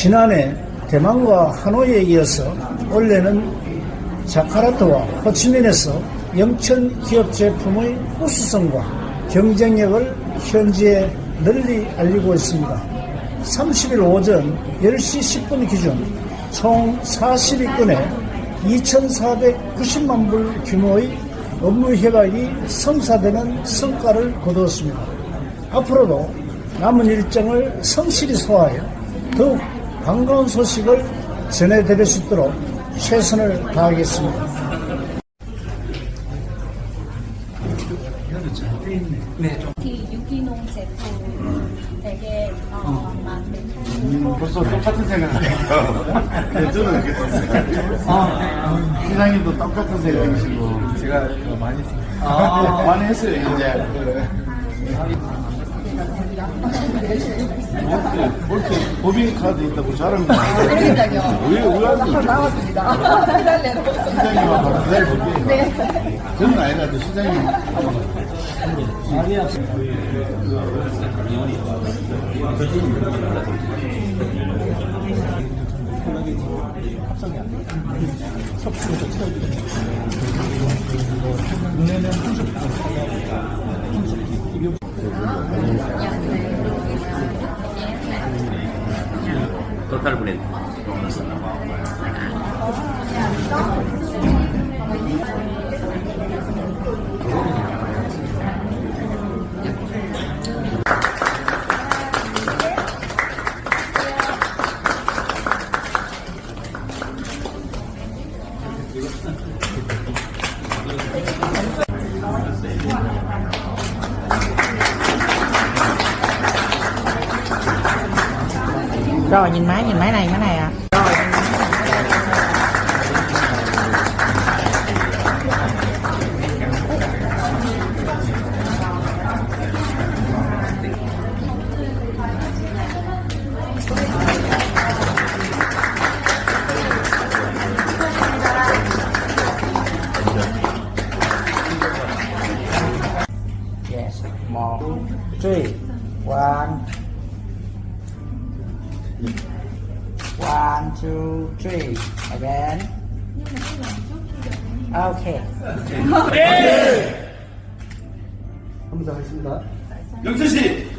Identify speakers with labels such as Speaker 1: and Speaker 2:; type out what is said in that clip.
Speaker 1: 지난해 대만과 하노이에 이어서 올해는 자카르타와 호치민에서 영천 기업 제품의 우수성과 경쟁력을 현지에 널리 알리고 있습니다. 30일 오전 10시 10분 기준 총 40위권에 2,490만 불 규모의 업무 협약이 성사되는 성과를 거두었습니다. 앞으로도 남은 일정을 성실히 소화하여 더욱 반가운 소식을 전해드릴 수 있도록 최선을 다하겠습니다.
Speaker 2: thì 유기농 제품 되게 어, 많은
Speaker 3: 벌써 똑같은 저는 그렇게 생각해요. 시장님도 똑같은 생각이시고 제가 많이 많이 했어요 이제 볼때 법인 카드 있다고 자랑도 그러니까요 왜, 왜 하는 나왔습니다 시장님하고 기다려 볼게요 저는 아니라도 시장님
Speaker 4: 토탈 브 랜드.
Speaker 5: Rồi nhìn máy, nhìn máy này, máy này à. Rồi. Yes, more, three, one, One, two, three. Again. Okay.
Speaker 1: 감사하겠습니다.
Speaker 4: 영철 씨!